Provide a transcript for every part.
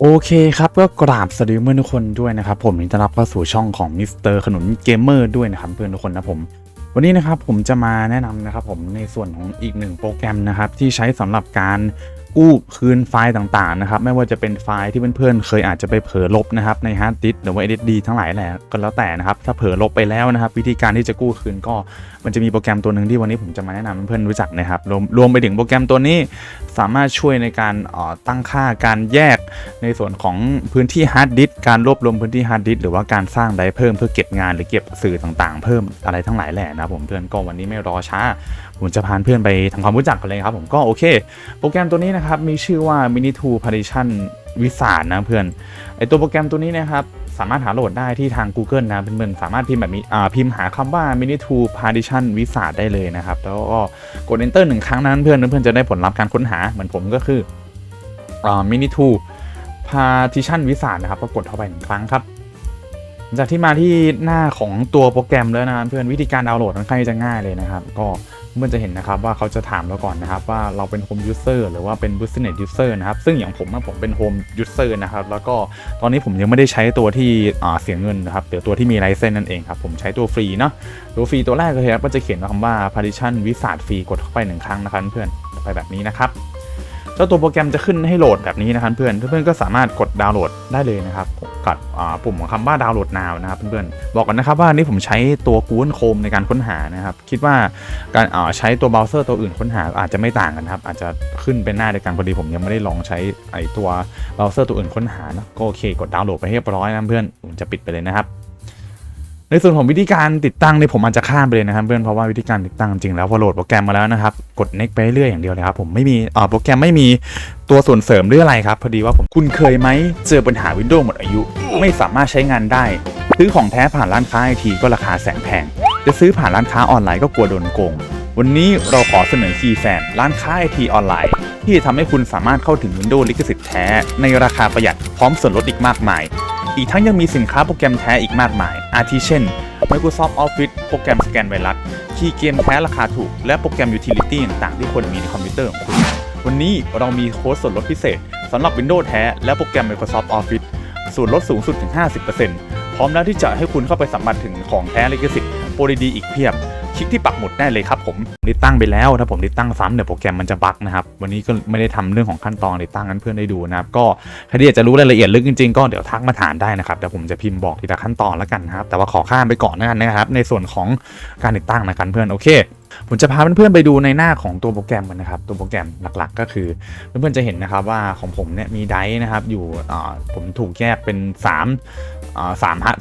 โอเคครับก็กราบสวัสดีเพื่อนทุกคนด้วยนะครับผมยินดีต้อนรับเข้าสู่ช่องของมิสเตอร์ขนุนเกมเมอร์ด้วยนะครับเพื่อนทุกคนนะผม วันนี้นะครับผมจะมาแนะนำนะครับผมในส่วนของอีกหนึ่งโปรแกรมนะครับที่ใช้สำหรับการ กู้คืนไฟล์ต่างๆนะครับไม่ว่าจะเป็นไฟล์ที่เพื่อนๆเคยอาจจะไปเผลอลบนะครับในฮาร์ดดิสก์หรือว่า SSD ทั้งหลายแหละก็แล้วแต่นะครับถ้าเผลอลบไปแล้วนะครับ วิธีการที่จะกู้คืนก็มันจะมีโปรแกรมตัวหนึ่งที่วันนี้ผมจะมาแนะนำเพื่อนๆรู้จักนะครับรวมรวมไปถึงโปรแกรมตัวนี้สามารถช่วยในการออตั้งค่าการแยกในส่วนของพื้นที่ฮาร์ดดิสก์การรวบรวมพื้นที่ฮาร์ดดิสก์หรือว่าการสร้างไดรฟ์เพิ่มเพื่อเก็บงานหรือเก็บสื่อต่างๆ เพิ่มอะไรทั้งหลายแหละนะผมเพื่อนก็วันนี้ไม่รอช้า ผมจะพาเพื่อนไปทำความรู้จักกันเลยครับผมก็โอเค โปรแกรมตัวนี้นะครับ มีชื่อว่า Mini 2 Partition วิสานนะเพื่อนไอตัวโปรแกรมตัวนี้นะครับสามารถหาโหลดได้ที่ทาง Google นะเพื่อนๆสามารถพิมพ์แบบนี้อ่าพิมพ์หาคำว่า Mini 2 Partition วิสาได้เลยนะครับ แล้วก็กด Enter หนึ่งครั้งนั้นเพื่อนเพื่อนจะได้ผลลัพธ์การค้นหาเหมือนผมก็คืออ่า Mini 2 Partition วิสานะครับก็กดเข้าไปหนึ่งครั้งครับ จากที่มาที่หน้าของตัวโปรแกรมแล้วนะเพื่อนวิธีการดาวน์โหลดค่อนข้างจะง่ายเลยนะครับ ก็ เพื่อนจะเห็นนะครับว่าเขาจะถามเราก่อนนะครับว่าเราเป็น Home User หรือว่าเป็น Business User นะครับ ซึ่งอย่างผมอะผมเป็น Home User นะครับ แล้วก็ตอนนี้ผมยังไม่ได้ใช้ตัวที่เสียเงินนะครับแต่ตัวที่มีไลเซนนั่นเองครับ ผมใช้ตัวฟรีเนาะตัวฟรีตัวแรกเลยครับก็จะเขียนคำว่า Partition วิสาฟรีกดเข้าไปหนึ่งครั้งนะครับเพื่อนไปแบบนี้นะครับ เจ้าตัวโปรแกรมจะขึ้นให้โหลดแบบนี้นะครับเพื่อนเพื่อนก็สามารถกดดาวน์โหลดได้เลยนะครับกับปุ่มของคำว่าดาวน์โหลด now นะครับเพื่อนๆบอกกันนะครับว่านี่ผมใช้ตัว Google Chrome ในการค้นหานะครับคิดว่าการใช้ตัวเบราว์เซอร์ตัวอื่นค้นหาอาจจะไม่ต่างกันครับอาจจะขึ้นเป็นหน้าเดียวกันพอดีผมยังไม่ได้ลองใช้ไอตัวเบราว์เซอร์ตัวอื่นค้นหานะก็โอเคกดดาวน์โหลดไปเรียบร้อยนะเพื่อนผมจะปิดไปเลยนะครับ ในส่วนของวิธีการติดตั้งนี่ผมอาจจะข้ามไปเลยนะครับเพื่อนเพราะว่าวิธีการติดตั้งจริงแล้วพอโหลดโปรแกรมมาแล้วนะครับกด next ไปเรื่อยอย่างเดียวเลยครับผมไม่มีอ่าโปรแกรมไม่มีตัวส่วนเสริมหรืออะไรครับพอดีว่าผมคุณเคยไหมเจอปัญหา Windows หมดอายุ ไม่สามารถใช้งานได้ซื้อของแท้ผ่านร้านค้าไอทีก็ราคาแสนแพงจะซื้อผ่านร้านค้าออนไลน์ก็กลัวโดนโกงวันนี้เราขอเสนอคีแฟนร้านค้าไอทีออนไลน์ ที่จะทำให้คุณสามารถเข้าถึง Windows ลิขสิทธิ์แท้ ในราคาประหยัดพร้อมส่วนลดอีกมากมาย อีกทั้งยังมีสินค้าโปรแกรมแท้อีกมากมาย อาทิเช่น Microsoft Office โปรแกรมสแกนไวรัส คีย์เกมแท้ราคาถูก และโปรแกรม Utility ต่างๆที่ควรมีในคอมพิวเตอร์ของคุณ วันนี้เรามีโค้ดส่วนลดพิเศษสำหรับ Windows แท้และโปรแกรม Microsoft Office ส่วนลดสูงสุดถึง 50%พร้อมแล้วที่จะให้คุณเข้าไปสัมผัสถึงของแท้ลิขสิทธิ์โปรดีๆอีกเพียบ คลิกที่ปักหมุดได้เลยครับผมติดตั้งไปแล้วถ้าผมติดตั้งซ้ำเดี๋ยวโปรแกรมมันจะบั๊กนะครับวันนี้ก็ไม่ได้ทำเรื่องของขั้นตอนติดตั้งให้เพื่อนได้ดูนะครับก็ใครที่อยากจะรู้รายละเอียดลึกจริงๆก็เดี๋ยวทักมาถามได้นะครับเดี๋ยวผมจะพิมพ์บอกทีละขั้นตอนแล้วกันนะครับแต่ว่าขอข้ามไปก่อนนะครับในส่วนของการติดตั้งนะครับเพื่อนโอเค ผมจะพาเพื่อนๆไปดูในหน้าของตัวโปรแกรมกันนะครับ ตัวโปรแกรมหลักๆ ก็คือเพื่อนๆจะเห็นนะครับว่าของผมเนี่ยมีไดรฟ์นะครับอยู่ผมถูกแยกเป็น3สาม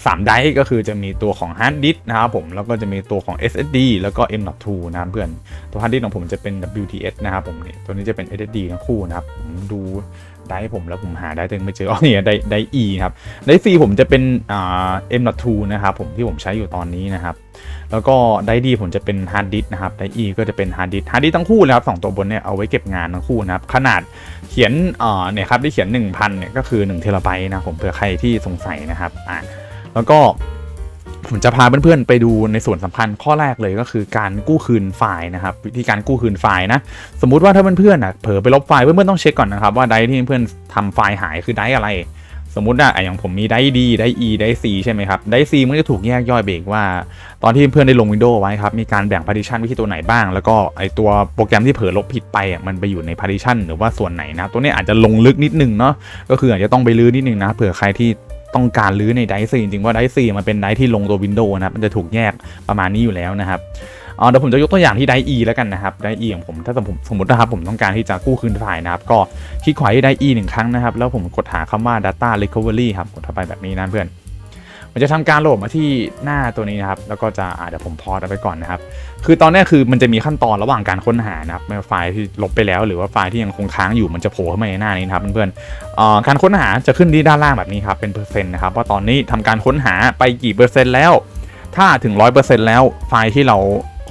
สามไดก็คือจะมีตัวของฮาร์ดดิสก์นะครับผมแล้วก็จะมีตัวของ SSD แล้วก็ M.2 นะครับเพื่อนตัวฮาร์ดดิสก์ของผมจะเป็น WTS นะครับผมนี่ตัวนี้จะเป็น SSD ทั้งคู่นะครับผมดูไดรฟ์ผมแล้วผมหาไดรฟ์ตัวเองไม่เจออ๋อเนี่ยไดรฟ์ไดรฟ์ E ครับไดรฟ์ C ผมจะเป็นอ่า M.2 นะครับผมที่ผมใช้อยู่ตอนนี้นะครับ แล้วก็ไดดีผมจะเป็นฮาร์ดดิสนะครับไดอีก็จะเป็นฮาร์ดดิสฮาร์ดดิสทั้งคู่นะครับสองตัวบนเนี่ยเอาไว้เก็บงานทั้งคู่นะครับขนาดเขียนเอ่อเนี่ยครับที่เขียน 1000เนี่ยก็คือ1เทราไบต์นะผมเผื่อใครที่สงสัยนะครับอ่าแล้วก็ผมจะพาเพื่อนๆไปดูในส่วนสำคัญข้อแรกเลยก็คือการกู้คืนไฟล์นะครับวิธีการกู้คืนไฟล์นะสมมุติว่าถ้าเพื่อนๆอะเผลอไปลบไฟล์เพื่อนๆต้องเช็คก่อนนะครับว่าไดที่เพื่อนๆทำไฟล์หายคือไดอะไร สมมติว่าอะอย่างผมมีไดดีไดอีไดซีใช่ไหมครับ ไดซีมันจะถูกแยกย่อยไปอีกว่า ตอนที่เพื่อนได้ลง Windows ไว้ครับ มีการแบ่ง partition วิธีตัวไหนบ้าง แล้วก็ไอตัวโปรแกรมที่เผลอลบผิดไปอะมันไปอยู่ใน partition หรือว่าส่วนไหนนะ ตัวนี้อาจจะลงลึกนิดนึงเนาะก็คืออาจจะต้องไปลื้อนิดนึงนะเผื่อใครที่ต้องการลื้อในไดซีจริงๆว่าไดซีมันเป็นไดที่ลงตัว Windows นะครับมันจะถูกแยกประมาณนี้อยู่แล้วนะครับ เดี๋ยวผมจะยกตัวอย่างที่ไดอีแล้วกันนะครับไดอีของผมถ้าสมมติสมมตินะครับผมต้องการที่จะกู้คืนไฟล์นะครับ ก็คลิกขวาที่ไดอีหนึ่งครั้งนะครับ แล้วผมกดหาคำว่า data recovery ครับกดเข้าไปแบบนี้นะเพื่อนมันจะทำการโหลดมาที่หน้าตัวนี้นะครับ แล้วก็จะอาเดี๋ยวผมพอดไปก่อนนะครับ คือตอนนี้คือมันจะมีขั้นตอนระหว่างการค้นหานะครับไฟล์ที่ลบไปแล้ว หรือว่าไฟล์ที่ยังคงค้างอยู่มันจะโผล่เข้ามาในหน้านี้นะครับเพื่อนๆการค้นหาจะขึ้นที่ด้านล่างแบบนี้ครับเป็นเปอร์เซ็นต์นะครับว่าตอนนี้ทำการค้นหาไปกี่เปอร์เซ็นต์แล้ว ถ้าถึง 100%แล้วไฟล์ที่เรา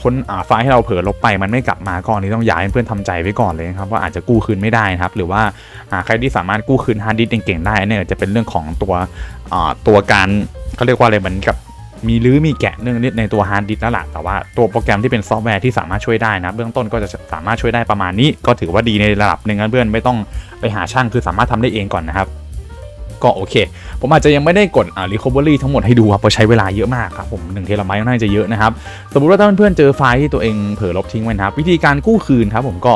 คนไฟล์ที่เราเผลอลบไปมันไม่กลับมาก่อนนี้ต้องย้ายให้เพื่อนทำใจไว้ก่อนเลยนะครับว่าอาจจะกู้คืนไม่ได้นะครับหรือว่าใครที่สามารถกู้คืนฮาร์ดดิสก์เก่งๆได้เนี่ยจะเป็นเรื่องของตัวตัวการเขาเรียกว่าอะไรเหมือนกับมีรื้อมีแกะเรื่องนิดในตัวฮาร์ดดิสก์แล้วล่ะแต่ว่าตัวโปรแกรมที่เป็นซอฟต์แวร์ที่สามารถช่วยได้นะเบื้องต้นก็จะสามารถช่วยได้ประมาณนี้ ก็ถือว่าดีในระดับหนึ่งนะเพื่อนไม่ต้องไปหาช่างคือสามารถทำได้เองก่อนนะครับ ก็โอเค ผมอาจจะยังไม่ได้กดอ่า recovery ทั้งหมดให้ดูครับเพราะใช้เวลาเยอะมากครับผม1เทราไบต์น่าจะเยอะนะครับสมมติว่าถ้าเพื่อนๆเจอไฟล์ที่ตัวเองเผลอลบทิ้งไว้นะครับวิธีการกู้คืนครับผมก็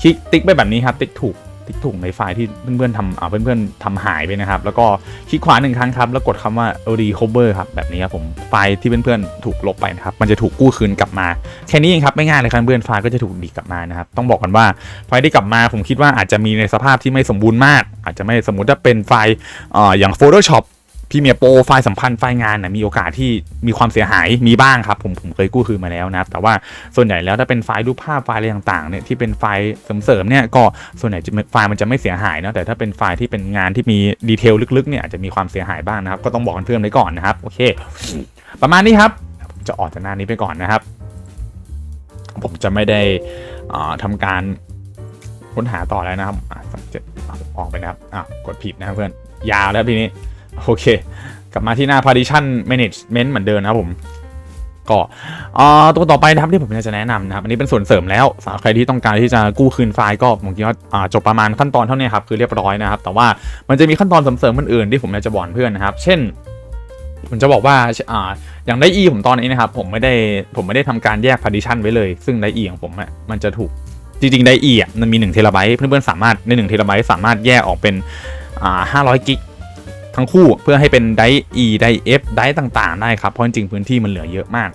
คลิกติ๊กไปแบบนี้ครับติ๊กถูก ติ๊กถูกในไฟล์ที่เพื่อนๆทำอ่าเพื่อนๆทำหายไปนะครับ แล้วก็คลิกขวาหนึ่งครั้งครับ แล้วกดคำว่า recover ครับ แบบนี้ครับผม ไฟล์ที่เพื่อนๆถูกลบไปนะครับ มันจะถูกกู้คืนกลับมา แค่นี้เองครับ ไม่ง่ายเลยครับเพื่อนไฟล์ก็จะถูกดีกลับมานะครับ ต้องบอกกันว่าไฟล์ที่กลับมาผมคิดว่าอาจจะมีในสภาพที่ไม่สมบูรณ์มาก อาจจะไม่สมมุติถ้าเป็นไฟล์อ่ออย่าง Photoshop พรีเมียโปรไฟล์สัมพันธ์ไฟล์งานนะมีโอกาสที่มีความเสียหายมีบ้างครับ ผมผมเคยกู้คืนมาแล้วนะแต่ว่าส่วนใหญ่แล้วถ้าเป็นไฟล์รูปภาพไฟล์อะไรต่างๆเนี่ยที่เป็นไฟล์เสริมๆเนี่ยก็ส่วนใหญ่จะไฟล์มันจะไม่เสียหายนะแต่ถ้าเป็นไฟล์ที่เป็นงานที่มีดีเทลลึกๆเนี่ยอาจจะมีความเสียหายบ้างนะครับ ก็ต้องบอกกันเพื่อนไว้ก่อนนะครับโอเค ประมาณนี้ครับจะออกจากหน้านี้ไปก่อนนะครับ ผมจะไม่ได้อ่าทำการค้นหาต่อแล้วนะครับอะสักเจ็ดอะออกไปนะครับอะกดผิดนะครับเพื่อนยาวแล้วทีนี้ โอเค กลับมาที่หน้า partition management เหมือนเดิมนะครับผม ก็อ่าตัวต่อไปนะครับที่ผมอยากจะแนะนำนะครับ อันนี้เป็นส่วนเสริมแล้วสำหรับใครที่ต้องการที่จะกู้คืนไฟล์ก็ผมคิดว่าจบประมาณขั้นตอนเท่านี้ครับ คือเรียบร้อยนะครับ แต่ว่ามันจะมีขั้นตอนเสริมๆอื่นๆที่ผมอยากจะบอกเพื่อนนะครับ เช่นผมจะบอกว่าอ่าอย่างได้อีผมตอนนี้นะครับ ผมไม่ได้ผมไม่ได้ทำการแยก partition ไว้เลย ซึ่งได้อีของผมอะมันจะถูกจริงๆได้อีอะมันมี1เทราไบต์เพื่อนๆสามารถใน1เทราไบต์สามารถแยกออกเป็นอ่า500กิก ทั้งคู่เพื่อให้เป็นได E ได F ไดต่างๆ ได้ครับ เพราะจริงพื้นที่มันเหลือเยอะมาก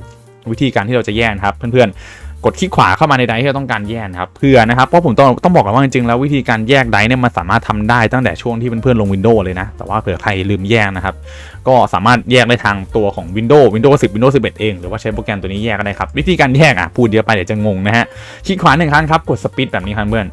วิธีการที่เราจะแยกนครับ เพื่อนๆ กดคลิกขวาเข้ามาในไดที่เราต้องการแยกนครับเพื่อนะครับเพราะผมต้องต้องบอกกันว่าจริงๆแล้ววิธีการแยกไดเนี่ยมันสามารถทำได้ตั้งแต่ช่วงที่เพื่อนๆลง Windows เลยนะ แต่ว่าเผื่อใครลืมแยกนะครับ ก็สามารถแยกได้ทางตัวของ Windows Windows 10 Windows 11 เอง หรือว่าใช้โปรแกรมตัวนี้แยกก็ได้ครับวิธีการแยกอะพูดเยอะไปเดี๋ยวจะงงนะฮะคลิกขวาหนึ่งครั้งครับกดสปีดแบบนี้ครับเพื่อน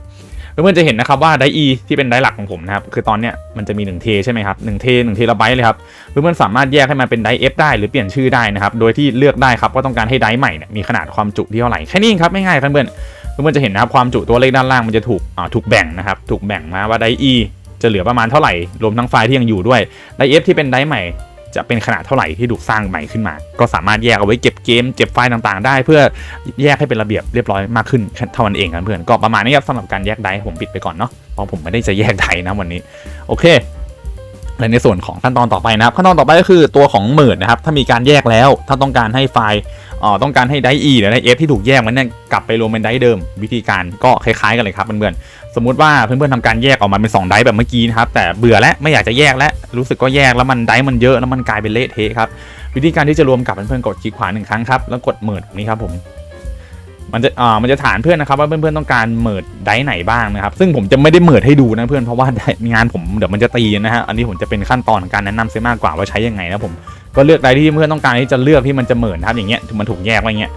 เพื่อนๆจะเห็นนะครับว่าไดอีที่เป็นไดหลักของผมนะครับคือตอนเนี้ยมันจะมี1เทใช่ไหมครับ1เท1เทราไบต์เลยครับเพื่อนๆสามารถแยกให้มันเป็นไดเอฟได้หรือเปลี่ยนชื่อได้นะครับโดยที่เลือกได้ครับว่าต้องการให้ไดใหม่เนี่ยมีขนาดความจุที่เท่าไหร่แค่นี้ครับไม่ง่ายครับเพื่อนเพื่อนๆจะเห็นนะครับความจุตัวเลขด้านล่างมันจะถูกอ่าถูกแบ่งนะครับถูกแบ่งมาว่าไดอีจะเหลือประมาณเท่าไหร่รวมทั้งไฟล์ที่ยังอยู่ด้วยไดเอฟที่เป็นไดใหม่ จะเป็นขนาดเท่าไหร่ที่ถูกสร้างใหม่ขึ้นมา ก็สามารถแยกเอาไว้เก็บเกมเก็บไฟล์ต่างๆ ได้ เพื่อแยกให้เป็นระเบียบเรียบร้อยมากขึ้นเท่านั้นเองครับเพื่อนก็ประมาณนี้ครับสำหรับการแยกไดร์ผมปิดไปก่อนเนาะเพราะผมไม่ได้จะแยกไดนะวันนี้โอเคและในส่วนของขั้นตอนต่อไปนะครับขั้นตอนต่อไปก็คือตัวของหมื่นนะครับถ้ามีการแยกแล้ว ถ้าต้องการให้ไฟล์อ่อต้องการให้ไดร์ E หรือไดร์ F ที่ถูกแยกมันเนี่ยกลับไปรวมเป็นไดร์เดิม วิธีการก็คล้ายๆกันเลยครับเพื่อนๆ สมมุติว่าเพื่อนๆทำการแยกออกมาเป็น2ไดร์แบบเมื่อกี้นะครับแต่เบื่อแล้วไม่อยากจะแยกแล้วรู้สึกก็แยกแล้วมันไดร์มันเยอะแล้วมันกลายเป็นเละเทะครับวิธีการที่จะรวมกลับเพื่อนๆกดคลิกขวาหนึ่งครั้งครับแล้วกดเมิร์ดแบบนี้ครับผมมันจะอ่ามันจะฐานเพื่อนนะครับว่าเพื่อนๆต้องการเมิร์ดไดร์ไหนบ้างนะครับ ซึ่งผมจะไม่ได้เมิร์ดให้ดูนะเพื่อนเพราะว่างานผมเดี๋ยวมันจะตีนะฮะอันนี้ผมจะเป็นขั้นตอนของการแนะนำเสียมากกว่าว่าใช้ยังไงนะผมก็เลือกไดร์ที่เพื่อนต้องการที่จะเลือกที่มันจะเมิร์ดครับอย่างเงี้ยมันถูกแยกไว้เงี้ย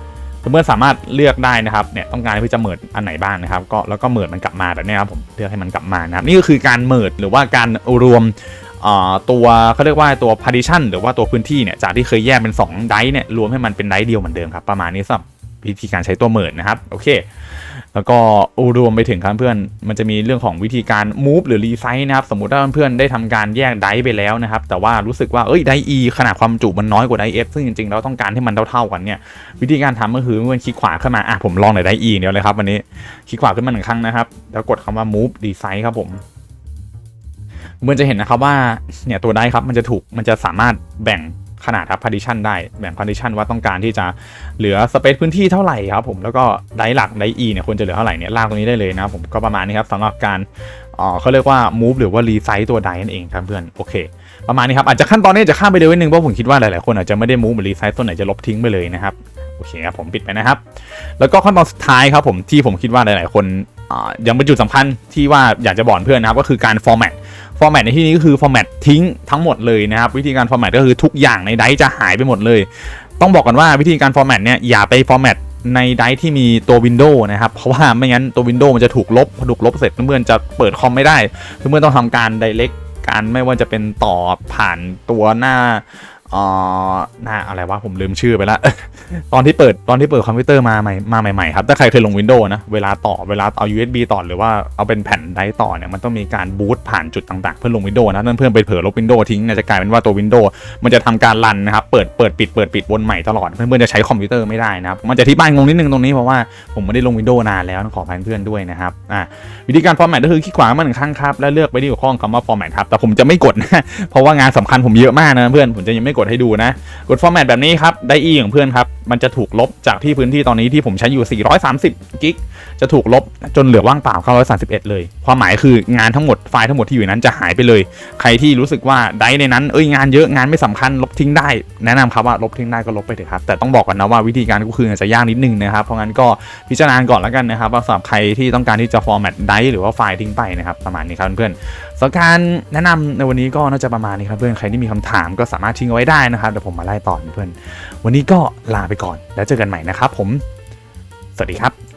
เพื่อนสามารถเลือกได้นะครับเนี่ยต้องการที่จะเมิดอันไหนบ้างนะครับ ก็แล้วก็เมิดมันกลับมาแบบนี้ครับผมเลือกให้มันกลับมานะครับนี่ก็คือการเมิดหรือว่าการรวมตัวเขาเรียกว่าตัว partition หรือว่าตัวพื้นที่เนี่ยจากที่เคยแยกเป็น 2 ไดเนี่ยรวมให้มันเป็นไดเดียวเหมือนเดิมครับประมาณนี้สำหรับ วิธีการใช้ตัวเมิร์ดนะครับโอเค แล้วก็รวมไปถึงครับเพื่อนมันจะมีเรื่องของวิธีการ move หรือ resize นะครับสมมุติว่าเพื่อนๆได้ทำการแยกไดไปแล้วนะครับ แต่ว่ารู้สึกว่าเอ้ยได E ขนาดความจุมันน้อยกว่าได F ซึ่งจริงๆเราต้องการให้มันเท่าๆกันเนี่ยวิธีการทำก็คือเพื่อนคลิกขวาขึ้นมาอะผมลองหน่อยได E เดียวเลยครับวันนี้คลิกขวาขึ้นมาหนึ่งครั้งนะครับ แล้วกดคำว่า move resize ครับผมเพื่อนจะเห็นนะครับว่าเนี่ยตัวได้ครับมันจะถูกมันจะสามารถแบ่ง ขนาดครับ partition ได้แบ่ง partition ว่าต้องการที่จะเหลือ space พื้นที่เท่าไหร่ครับผมแล้วก็ไดหลักได้ e เนี่ยควรจะเหลือเท่าไหร่เนี่ยลากตรงนี้ได้เลยนะผมก็ประมาณนี้ครับสำหรับการเขาเรียกว่า move หรือว่า resize ตัวไดนั่นเองครับเพื่อนโอเคประมาณนี้ครับอาจจะขั้นตอนนี้จะข้ามไปเร็วนิดนึงเพราะผมคิดว่าหลายๆคนอาจจะไม่ได้ move หรือ resize ตัวไหนจะลบทิ้งไปเลยนะครับโอเคครับผมปิดไปนะครับ แล้วก็ขั้นตอนสุดท้ายครับผมที่ผมคิดว่าหลาย ๆ คนยังเป็นจุดสำคัญที่ว่าอยากจะบอกเพื่อนนะครับก็คือการ format ฟอร์แมตในที่นี้ก็คือฟอร์แมตทิ้งทั้งหมดเลยนะครับ วิธีการฟอร์แมตก็คือทุกอย่างในไดร์จะหายไปหมดเลย ต้องบอกกันว่าวิธีการฟอร์แมตเนี่ยอย่าไปฟอร์แมตในไดร์ที่มีตัว Windows นะครับ เพราะว่าไม่งั้นตัว Windows มันจะถูกลบพอถูกลบเสร็จเพื่อนจะเปิดคอมไม่ได้เพื่อนต้องทำการ direct การไม่ว่าจะเป็นต่อผ่านตัวหน้า อ่อหน้าอะไรวะผมลืมชื่อไปละ ตอนที่เปิดตอนที่เปิดคอมพิวเตอร์มาใหม่มาใหม่ๆครับถ้าใครเคยลง Windows นะเวลาต่อเวลาเอา USB ต่อหรือว่าเอาเป็นแผ่นไดร์ต่อเนี่ยมันต้องมีการบูตผ่านจุดต่างๆ เพื่อลง Windows นะเพื่อนๆไปเผลอลบ Windows ทิ้งเนี่ยจะกลายเป็นว่าตัว Windows มันจะทำการรันนะครับเปิดเปิดปิดเปิดปิดวนใหม่ตลอดเพื่อนๆจะใช้คอมพิวเตอร์ไม่ได้นะครับมันจะที่บ้านงงนิดนึงตรงนี้เพราะว่าผมไม่ได้ลง Windows นานแล้วต้องขออภัยเพื่อนด้วยนะครับอ่าวิธีการ format ก็คือคลิกขวามาหนึ่งครั้งครับแล้วเลือกไปที่หัวข้อคำว่า format ครับแต่ผมจะไม่กดนะเพราะว่างานสำคัญผมเยอะมากนะเพื่อนผมจะยังไม่กดให้ดูนะ กด format แบบนี้ครับได้ e ของเพื่อนครับ มันจะถูกลบจากที่พื้นที่ตอนนี้ที่ผมใช้อยู่ 430 กิก จะถูกลบจนเหลือว่างเปล่า 931 เลย ความหมายคืองานทั้งหมดไฟล์ทั้งหมดที่อยู่นั้นจะหายไปเลย ใครที่รู้สึกว่าได้ในนั้นเอ้ยงานเยอะงานไม่สำคัญลบทิ้งได้ แนะนำครับว่าลบทิ้งได้ก็ลบไปเถอะครับ แต่ต้องบอกกันนะว่าวิธีการก็คืออาจจะยากนิดนึงนะครับ เพราะงั้นก็พิจารณาก่อนแล้วกันนะครับว่าสำหรับใครที่ต้องการที่จะ format ได้หรือว่าไฟล์ทิ้งไปนะครับประมาณนี้ครับเพื่อนๆสำหรับการแนะนำในวันนี้ก็น่าจะประมาณนี้ครับเพื่อนใครที่มีคำถามก็สามารถทิ้งเอาไว้ได้นะครับเดี๋ยวผมมาไล่ต่อเพื่อนวันนี้ก็ลาไปก่อนแล้วเจอกันใหม่นะครับผม สวัสดีครับ